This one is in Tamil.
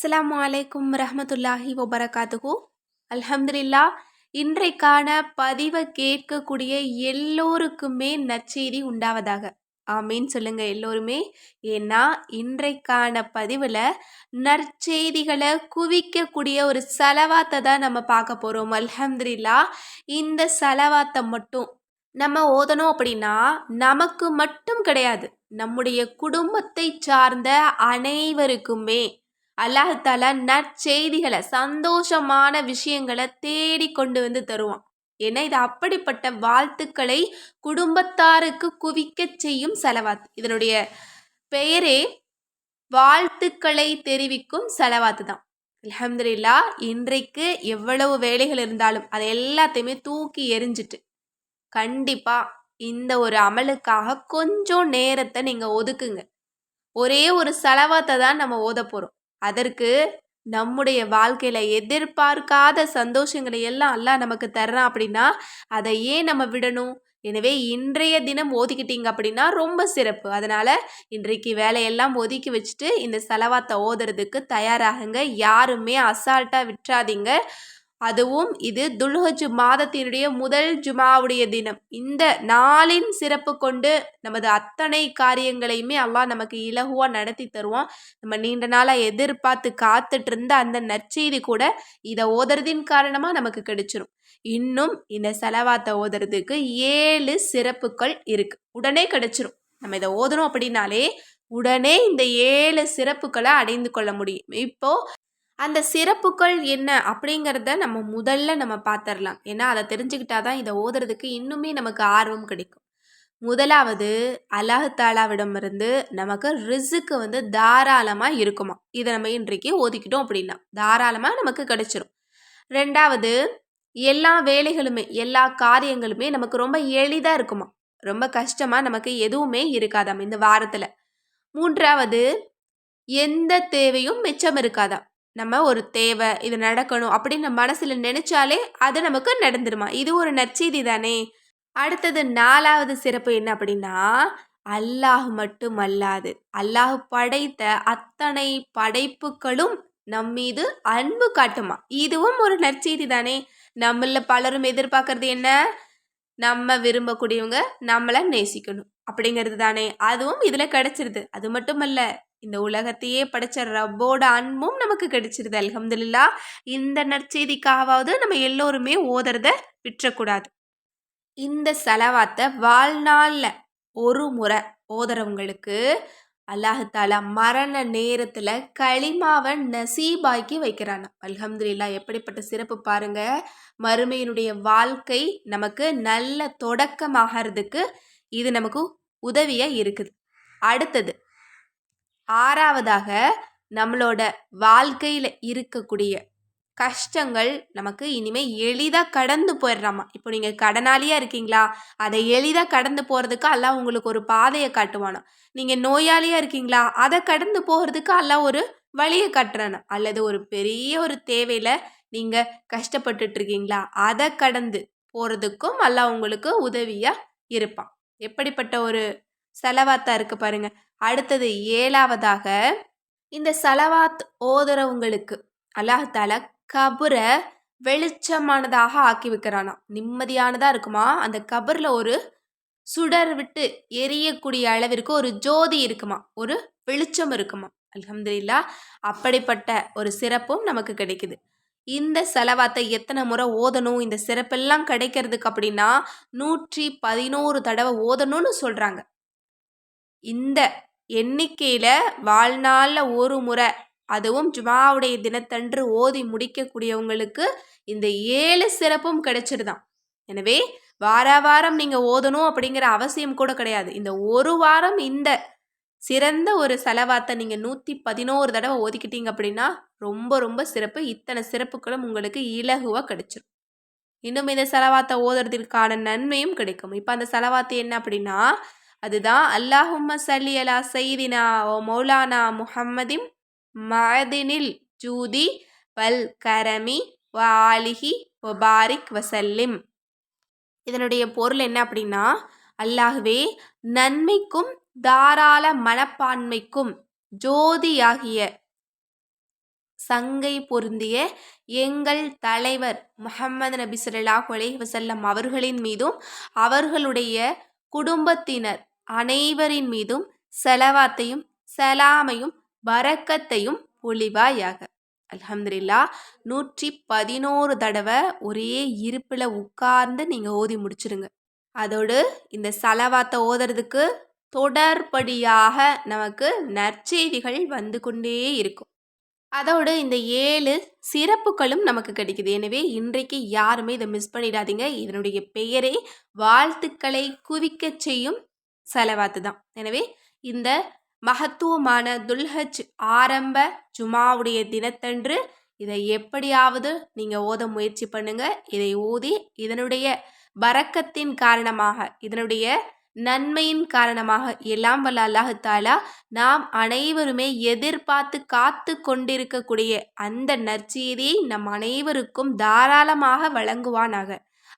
அஸ்லாம் அலைக்கும் ரஹமத்துல்லாஹி வபரகாத்துகு அல்ஹம்துலில்லா இன்றைக்கான பதிவை கேட்கக்கூடிய எல்லோருக்குமே நற்செய்தி உண்டாவதாக. ஆமீன். சொல்லுங்க எல்லோருமே. ஏன்னா இன்றைக்கான பதிவில் நற்செய்திகளை குவிக்கக்கூடிய ஒரு செலவாத்தை தான் நம்ம பார்க்க போகிறோம் அல்ஹம்துலில்லா இந்த செலவாத்தை மட்டும் நம்ம ஓதணும் அப்படின்னா நமக்கு மட்டும் கிடையாது. நம்முடைய குடும்பத்தை சார்ந்த அனைவருக்குமே அல்லாஹால நற்செய்திகளை சந்தோஷமான விஷயங்களை தேடி கொண்டு வந்து தருவான். ஏன்னா இது அப்படிப்பட்ட வாழ்த்துக்களை குடும்பத்தாருக்கு குவிக்க செய்யும் செலவாத் இதனுடைய பெயரே வாழ்த்துக்களை தெரிவிக்கும் செலவாத்து தான். அலமதுல்லா இன்றைக்கு எவ்வளவு வேலைகள் இருந்தாலும் அதை எல்லாத்தையுமே தூக்கி எரிஞ்சிட்டு கண்டிப்பாக இந்த ஒரு அமலுக்காக கொஞ்சம் நேரத்தை நீங்கள் ஒதுக்குங்க. ஒரே ஒரு செலவாத்தை தான் நம்ம ஓத போகிறோம் அதற்கு நம்முடைய வாழ்க்கையில் எதிர்பார்க்காத சந்தோஷங்களை எல்லாம் அல்லாஹ் நமக்கு தர்றான் அப்படின்னா அதை ஏன் நம்ம விடணும்? எனவே இன்றைய தினம் ஒதுக்கிட்டீங்க அப்படின்னா ரொம்ப சிறப்பு. அதனால் இன்றைக்கு வேலையெல்லாம் ஒதுக்கி வச்சுட்டு இந்த செலவாத்தை ஓதுறதுக்கு தயாராகுங்க. யாருமே அசால்ட்டாக விட்டுறாதீங்க. அதுவும் இது துல்ஹஜ் மாதத்தினுடைய முதல் ஜுமாவுடைய தினம். இந்த நாளின் சிறப்பு கொண்டு நமது அத்தனை காரியங்களையுமே அல்லாஹ் நமக்கு இலகுவாக நடத்தி தருவான். நம்ம நீண்ட நாளாக எதிர்பார்த்து காத்துட்டு இருந்த அந்த நற்செய்தி கூட இதை ஓதுறதின் காரணமாக நமக்கு கிடைச்சிரும். இன்னும் இந்த செலவாத்தை ஓதுறதுக்கு ஏழு சிறப்புகள் இருக்கு. உடனே கிடைச்சிரும். நம்ம இதை ஓதணும் அப்படின்னாலே உடனே இந்த ஏழு சிறப்புகளை அடைந்து கொள்ள முடியும். இப்போ அந்த சிறப்புகள் என்ன அப்படிங்கிறத நம்ம முதல்ல நம்ம பார்த்துடலாம் ஏன்னா அதை தெரிஞ்சுக்கிட்டா தான் இதை ஓதுறதுக்கு இன்னுமே நமக்கு ஆர்வம் கிடைக்கும். முதலாவது அல்லாஹு தாலாவிடமிருந்து நமக்கு ரிசுக்கு வந்து தாராளமாக இருக்குமா? இதை நம்ம இன்றைக்கு ஓதிக்கிட்டோம் அப்படின்னா தாராளமாக நமக்கு கிடைச்சிரும். ரெண்டாவது எல்லா வேலைகளுமே எல்லா காரியங்களுமே நமக்கு ரொம்ப எளிதாக இருக்குமா? ரொம்ப கஷ்டமாக நமக்கு எதுவுமே இருக்காதாம் இந்த வாரத்தில். மூன்றாவது எந்த தேவையும் மிச்சம் இருக்காதாம். நம்ம ஒரு தேவை இது நடக்கணும் அப்படின்னு நம்ம மனசில் நினைச்சாலே அது நமக்கு நடந்துருமா? இது ஒரு நற்செய்தி தானே. அடுத்தது நாலாவது சிறப்பு என்ன அப்படின்னா அல்லாஹ் மட்டும் அல்லாது. அல்லாஹ் படைத்த அத்தனை படைப்புகளும் நம் மீது அன்பு காட்டுமா? இதுவும் ஒரு நற்செய்தி தானே. நம்மள பலரும் எதிர்பார்க்கறது என்ன? நம்ம விரும்பக்கூடியவங்க நம்மளை நேசிக்கணும் அப்படிங்கிறது தானே. அதுவும் இதில் கிடைச்சிருது. அது மட்டும் அல்ல இந்த உலகத்தையே படைச்ச ரப்போட அன்பும் நமக்கு கிடைச்சிருது அலமதுல்லா இந்த நற்செய்திக்காவது நம்ம எல்லோருமே ஓதுறத விட்டுறக்கூடாது. இந்த செலவாத்தை வாழ்நாளில் ஒரு முறை ஓதுறவங்களுக்கு அல்லாஹாலா மரண நேரத்தில் களிமாவை நசீபாக்கி வைக்கிறான். அல்ஹம்துல்லா எப்படிப்பட்ட சிறப்பு பாருங்க. மறுமையினுடைய வாழ்க்கை நமக்கு நல்ல தொடக்கமாகறதுக்கு இது நமக்கு உதவியாக இருக்குது. அடுத்தது ஆறாவதாக நம்மளோட வாழ்க்கையில் இருக்கக்கூடிய கஷ்டங்கள் நமக்கு இனிமேல் எளிதாக கடந்து போயிடுறாமா. இப்போ நீங்கள் கடனாளியாக இருக்கீங்களா? அதை எளிதாக கடந்து போகிறதுக்கு எல்லாம் உங்களுக்கு ஒரு பாதையை காட்டுவானா. நீங்கள் நோயாளியாக இருக்கீங்களா? அதை கடந்து போகிறதுக்கு எல்லாம் ஒரு வழியை காட்டுறானா. அல்லது ஒரு பெரிய ஒரு தேவையில் நீங்கள் கஷ்டப்பட்டுட்டு இருக்கீங்களா? அதை கடந்து போகிறதுக்கும் எல்லாம் உங்களுக்கு உதவியாக இருப்பான். எப்படிப்பட்ட ஒரு செலவாத்தா இருக்கு பாருங்க. அடுத்தது ஏழாவதாக இந்த செலவாத் ஓதுறவங்களுக்கு அல்லாஹால கபரை வெளிச்சமானதாக ஆக்கி வைக்கிறானா நிம்மதியானதாக இருக்குமா? அந்த கபரில் ஒரு சுடர் விட்டு எரியக்கூடிய அளவிற்கு ஒரு ஜோதி இருக்குமா? ஒரு வெளிச்சம் இருக்குமா? அலமதுல்லா அப்படிப்பட்ட ஒரு சிறப்பும் நமக்கு கிடைக்குது. இந்த செலவாத்தை எத்தனை முறை ஓதணும்? இந்த சிறப்பெல்லாம் கிடைக்கிறதுக்கு அப்படின்னா நூற்றி பதினோரு தடவை ஓதணும்னு சொல்கிறாங்க இந்த எண்ணிக்கையில் வாழ்நாளில் ஒரு முறை அதுவும் ஜுமாவுடைய தினத்தன்று ஓதி முடிக்கக்கூடியவங்களுக்கு இந்த ஏழு சிறப்பும் கிடைச்சிருதான் எனவே வார வாரம் நீங்கள் ஓதணும் அப்படிங்கிற அவசியம் கூட கிடையாது. இந்த ஒரு வாரம் இந்த சிறந்த ஒரு செலவாத்தை நீங்கள் நூற்றி பதினோரு தடவை ஒதுக்கிட்டீங்க அப்படின்னா ரொம்ப ரொம்ப சிறப்பு. இத்தனை சிறப்புகளும் உங்களுக்கு இலகுவாக கிடைச்சிரும். இன்னும் இந்த செலவாத்தை ஓதுறதுக்கான நன்மையும் கிடைக்கும். இப்போ அந்த செலவாத்து என்ன அப்படின்னா அதுதான் அல்லாஹும்ம சல்லி அலா சைதினா ஓ மௌலானா முஹம்மதிம் மதினில் ஜூதி வல் கரமி வ ஆலிஹி ஒ பாரிக் வசல்லிம். இதனுடைய பொருள் என்ன அப்படின்னா அல்லாஹுவே நன்மைக்கும் தாராள மனப்பான்மைக்கும் ஜோதியாகிய சங்கை பொருந்திய எங்கள் தலைவர் முஹம்மது நபி சொல்லாஹ் அலைஹி வசல்லம் அவர்களின் மீதும் அவர்களுடைய குடும்பத்தினர் அனைவரின் மீதும் செலவாத்தையும் சலாமையும் வரக்கத்தையும் பொழிவாயாக. அலமதுல்லா நூற்றி பதினோரு தடவை ஒரே இருப்பில் உட்கார்ந்து நீங்கள் ஓதி முடிச்சிருங்க. அதோடு இந்த செலவாத்தை ஓதுறதுக்கு தொடர்படியாக நமக்கு நற்செய்திகள் வந்து கொண்டே இருக்கும். அதோடு இந்த ஏழு சிறப்புகளும் நமக்கு கிடைக்குது. எனவே இன்றைக்கு யாருமே இதை மிஸ் பண்ணிடாதீங்க. இதனுடைய பெயரே வாழ்த்துக்களை குவிக்கச் செய்யும் செலவாத்து தான். எனவே இந்த மகத்துவமான துல்ஹஜ் ஆரம்ப ஜுமாவுடைய தினத்தன்று இதை எப்படியாவது நீங்கள் ஓத முயற்சி பண்ணுங்க. இதை ஓதி இதனுடைய வரக்கத்தின் காரணமாக இதனுடைய நன்மையின் காரணமாக எல்லாம் வல்ல அல்லாஹாலா நாம் அனைவருமே எதிர்பார்த்து காத்து கொண்டிருக்கக்கூடிய அந்த நற்செய்தியை நம் அனைவருக்கும் தாராளமாக வழங்குவானாக.